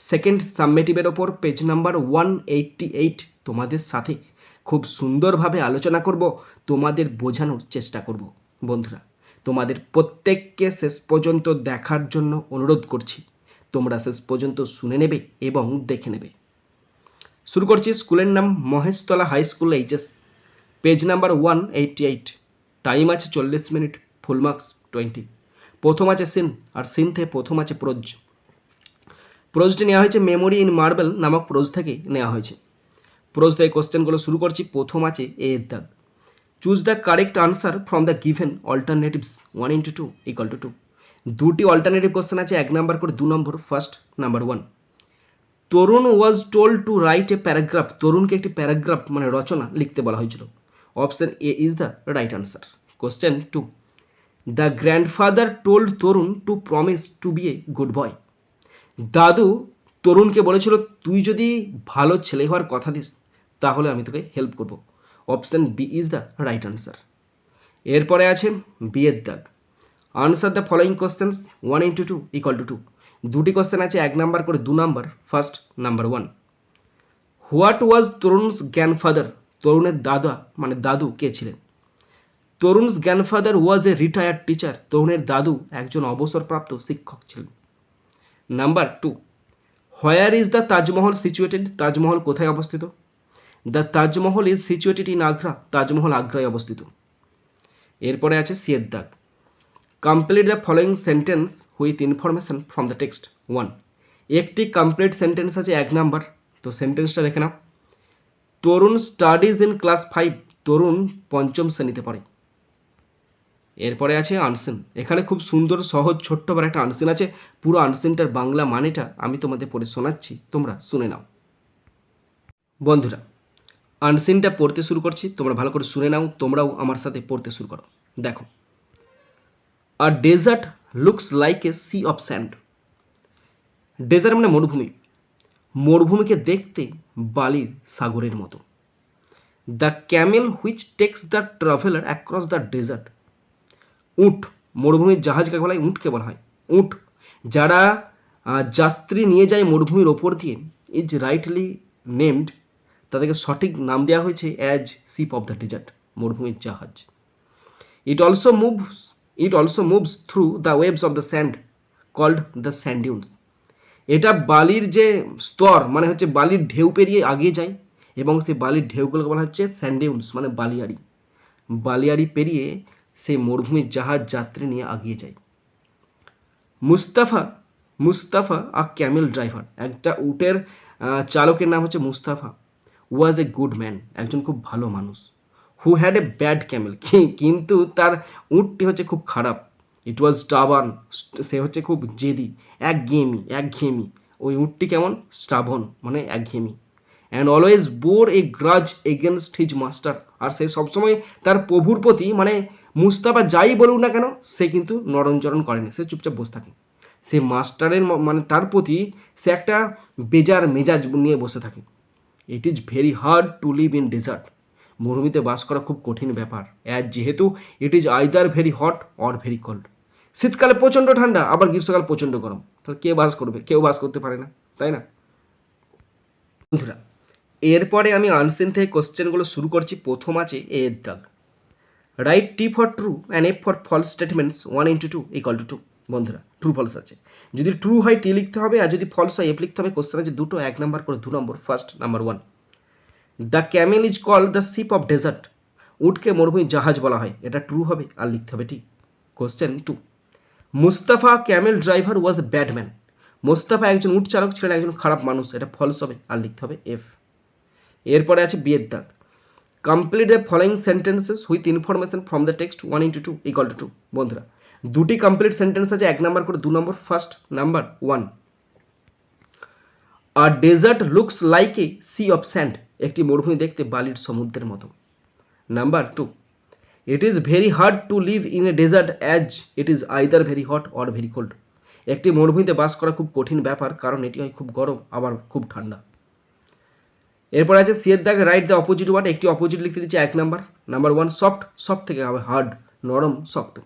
Second সাবমেটিভের ওপর page number one eight তোমাদের সাথে খুব সুন্দরভাবে আলোচনা করব, তোমাদের বোঝানোর চেষ্টা করব। বন্ধুরা, তোমাদের প্রত্যেককে শেষ পর্যন্ত দেখার জন্য অনুরোধ করছি। তোমরা শেষ পর্যন্ত শুনে নেবে এবং দেখে নেবে। শুরু করছি স্কুলের নাম Maheshtala high school HS. Page number one eighty eight time আছে চল্লিশ মিনিট ফুল মার্কস টোয়েন্টি প্রথম আছে সিন, আর সিন থেকে প্রথম আছে প্রোজ। প্রোজটি নেওয়া হয়েছে মেমোরি ইন মার্বেল নামক প্রোজ থেকে নেওয়া হয়েছে। প্রোজ থেকে কোশ্চেনগুলো শুরু করছি, প্রথম আছে এ এর দাগ choose the correct answer from the given alternatives one into two equal to two দুটি অল্টারনেটিভ কোশ্চেন আছে, এক নাম্বার করে দু number first number one Tarun was told to write a paragraph তরুণকে একটি প্যারাগ্রাফ মানে রচনা লিখতে বলা হয়েছিল। Option A is the right answer question two the grandfather told Tarun to promise to be a good boy দাদু, তরুণকে বলেছিল, তুই যদি ভালো ছেলে হওয়ার কথা দিস, তাহলে আমি তোকে হেল্প করব। Option B is the right answer এরপরে আছে বিয়ের দাগ। Answer the following questions one into two equal to two দুটি কোশ্চেন আছে, এক নাম্বার করে দু number first number one what was Tarun's grandfather তরুণের দাদা মানে দাদু কে ছিলেন? Tarun's grandfather was a retired teacher তরুণের দাদু একজন অবসরপ্রাপ্ত শিক্ষক ছিলেন। Number two where is the Taj Mahal situated Taj Mahal কোথায় অবস্থিত? The Taj Mahal is situated in Agra Taj Mahal আগ্রায় অবস্থিত। এরপরে আছে সিয়ের complete the following sentence with information from the text one একটি কমপ্লিট সেন্টেন্স আছে এক number তো সেন্টেন্সটা দেখে নাও। Tarun studies in class five Tarun পঞ্চম শ্রেণীতে পড়ে। এরপরে আছে আনসিন। এখানে খুব সুন্দর, সহজ, ছোট্ট বড় একটা আনসিন আছে। পুরো আনসিনটার বাংলা মানেটা আমি তোমাদের পড়ে শোনাচ্ছি। তোমরা শুনে নাও। বন্ধুরা, আনসিনটা পড়তে শুরু করছি। তোমরা ভালো করে শুনে নাও। তোমরাও আমার সাথে পড়তে শুরু করো। দেখো। আর desert looks like a sea of sand. Desert মানে মরুভূমি। মরুভূমিকে দেখতে বালির সাগরের মতো। The camel which takes the traveller across the desert. উট মরুভূমির জাহাজ কাকে বলা হয়? উটকে বলা হয়। উট। যারা যাত্রী নিয়ে যায় মরুভূমির ওপর দিয়ে ইজ রাইটলি নেমড তাদেরকে সঠিক নাম দেওয়া হয়েছে as ship of the desert মরুভূমির জাহাজ। It also moves it also moves through the waves of the sand called the sand dunes এটা বালির যে স্তর মানে হচ্ছে বালির ঢেউ পেরিয়ে আগিয়ে যায়, এবং সেই বালির ঢেউগুলোকে বলা হচ্ছে স্যান্ডিউন্স মানে বালিয়াড়ি। বালিয়াড়ি পেরিয়ে সেই মরুভূমির জাহাজ যাত্রী নিয়ে আগিয়ে যায়। Mustafa Mustafa a camel driver. একটা উটের চালকের নাম হচ্ছে Mustafa. Was a good man একজন খুব ভালো মানুষ। Who had a bad camel কিন্তু তার উটটি হচ্ছে খুব খারাপ। ইট ওয়াজ স্টাবান সে হচ্ছে খুব জেদি। এক গেমি এক ঘেমি ওই উটটি কেমন? স্টাবন মানে এক ঘেমি and always bore a grudge against his master আর সে সবসময় তার প্রভুর প্রতি মানে মুস্তাফা যাই বলুক না কেন, সে কিন্তু নরঞ্চরণ করেনি, সে চুপচাপ বসে থাকে। সে মাস্টারের মানে তার প্রতি সে একটা বেজার মেজাজ নিয়ে বসে থাকে। It is very hard to live in desert মরুভূমিতে বাস করা খুব কঠিন ব্যাপার। অ্যাজ যেহেতু it is either very hot or very cold শীতকালে প্রচণ্ড ঠান্ডা, আবার গ্রীষ্মকাল প্রচণ্ড গরম। তাহলে কে বাস করবে? কেউ বাস করতে পারে না, তাই না? বন্ধুরা এরপরে আমি আনসিন থেকে কোশ্চেনগুলো শুরু করছি। প্রথম আছে এ এর দাগ write T for true and F for false statements one into two equal to two বন্ধুরা ট্রু ফলস আছে। যদি ট্রু হয় টি লিখতে হবে আর যদি ফলস হয় এফ লিখতে হবে। কোশ্চেন আছে দুটো, এক নাম্বার করে দু number first number one the camel is call the ship of desert উটকে মরুভূমির জাহাজ বলা হয়। এটা ট্রু হবে আর লিখতে হবে T question two Mustafa camel driver was a bad Mustafa একজন উট চালক ছিলেন, একজন খারাপ মানুষ। এটা ফলস হবে আর লিখতে হবে এফ এরপরে আছে বিয়ের দাগ। Complete the following sentences with information from the text one into two equal to two বন্ধুরা। দুটি কমপ্লিট সেন্টেন্স আছে, এক নাম্বার করে দু number first number one R desert looks like a sea of sand একটি মরুভূমি দেখতে বালির সমুদ্রের মতো। Number two it is very hard to live in a desert as it is either very hot or very cold একটি মরুভূমিতে বাস করা খুব কঠিন ব্যাপার, কারণ এটি হয় খুব গরম, আবার খুব ঠান্ডা। এরপর আছে সিয়ের দাগে রাইট দ্য অপোজিট ওয়ার্ড একটি অপোজিট লিখতে দিচ্ছে এক number number one soft soft থেকে হবে হার্ড নরম শক্ত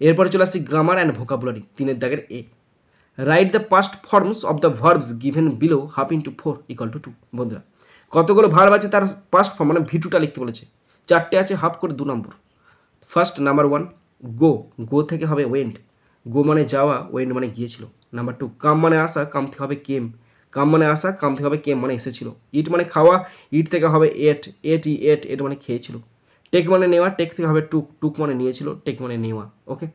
এরপরে চলে আসছি গ্রামার অ্যান্ড ভোকাবুলারি তিনের দাগের A write the past forms of the verbs given below half into four equal to two বন্ধুরা, কতগুলো ভার্ব আছে তার পাস্ট ফর্ম মানে ভিটুটা লিখতে বলেছে? চারটে আছে হাফ করে দু number first number one go go থেকে হবে ওয়েন্ট গো মানে যাওয়া ওয়েন্ট মানে গিয়েছিল। নাম্বার টু কাম মানে আসা কাম থেকে হবে কেম কাম মানে আসা, কাম থেকে হবে কেম মানে এসেছিল। ইট মানে খাওয়া, ইট থেকে হবে এট এট ই এট এট মানে খেয়েছিল। টেক মানে নেওয়া, টেক থেকে হবে টুক টুক মানে নিয়েছিল, টেক মানে নেওয়া ওকে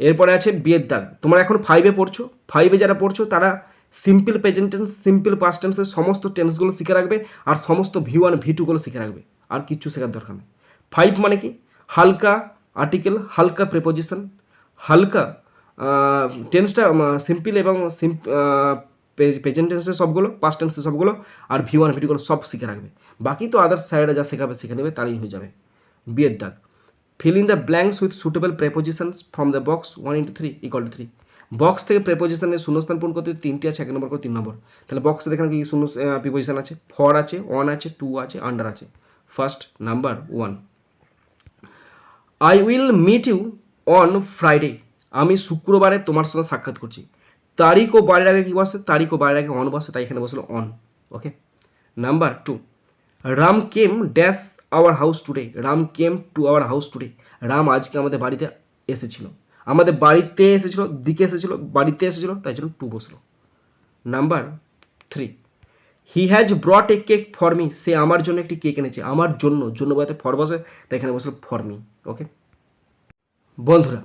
এরপরে আছে বিয়ের দাগ। তোমরা এখন ফাইভে পড়ছো। ফাইভে যারা পড়ছো, তারা simple present tense simple past টেন্সের সমস্ত টেন্সগুলো শিখে রাখবে আর সমস্ত ভি ওয়ান ভি টুগুলো শিখে রাখবে। আর কিচ্ছু শেখার দরকার নেই। ফাইভ মানে কি? হালকা আর্টিকেল হালকা প্রেপোজিশন হালকা টেন্সটা সিম্পল এবং প্রেজেন্ট টেন্সের সবগুলো পাস্ট টেন্সের সবগুলো, আর ভি ওয়ান ভিডিওগুলো সব শিখে রাখবে। বাকি তো আদার্স সাইডে যা শেখাবে, শিখে নেবে, তারই হয়ে যাবে। বিয়ের দাগ fill in the blanks with suitable prepositions from the box 1 into 3 equal to 3 box থেকে প্রেপোজিশনের শূন্যস্থান পূরণ করতে তিনটি আছে, এক নম্বর করে তিন নম্বর। তাহলে বক্সে দেখেন কি শূন্য প্রিপোজিশন আছে। ফর আছে অন আছে টু আছে আন্ডার আছে। First number one I will meet you on Friday আমি শুক্রবারে তোমার সঙ্গে সাক্ষাৎ করছি। তারিখ ও বারের আগে কি বসে? তারিখ ও বারের আগে অন বসে, তাই এখানে বসল on okay number two Ram came dash our house today Ram came to our house today Ram আজকে আমাদের বাড়িতে এসেছিল। আমাদের বাড়িতে এসেছিল, দিকে এসেছিল, বাড়িতে এসেছিল, তাই জন্য টু বসল। Number three he has brought a cake for me সে আমার জন্য একটি কেক এনেছে, আমার জন্য জন্য বলতে ফর বসে, তাই এখানে বসল ফর মি ওকে বন্ধুরা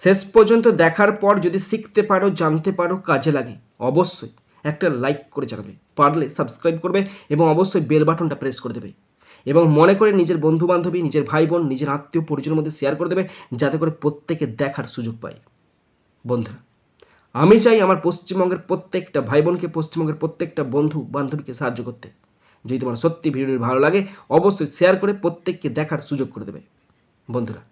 শেষ পর্যন্ত দেখার পর যদি শিখতে পারো, জানতে পারো, কাজে লাগে, অবশ্যই একটা লাইক করে জানাবে। পারলে সাবস্ক্রাইব করবে এবং অবশ্যই বেল বাটনটা প্রেস করে দেবে। এবং মনে করে নিজের বন্ধু বান্ধবী নিজের ভাই বোন নিজের আত্মীয় পরিজনের মধ্যে শেয়ার করে দেবে, যাতে করে প্রত্যেকে দেখার সুযোগ পায়। বন্ধুরা, আমি চাই আমার পশ্চিমবঙ্গের প্রত্যেকটা ভাই বোনকে পশ্চিমবঙ্গের প্রত্যেকটা বন্ধু বান্ধবীকে সাহায্য করতে। যদি তোমার সত্যি ভিডিওটি ভালো লাগে, অবশ্যই শেয়ার করে প্রত্যেককে দেখার সুযোগ করে দেবে। বন্ধুরা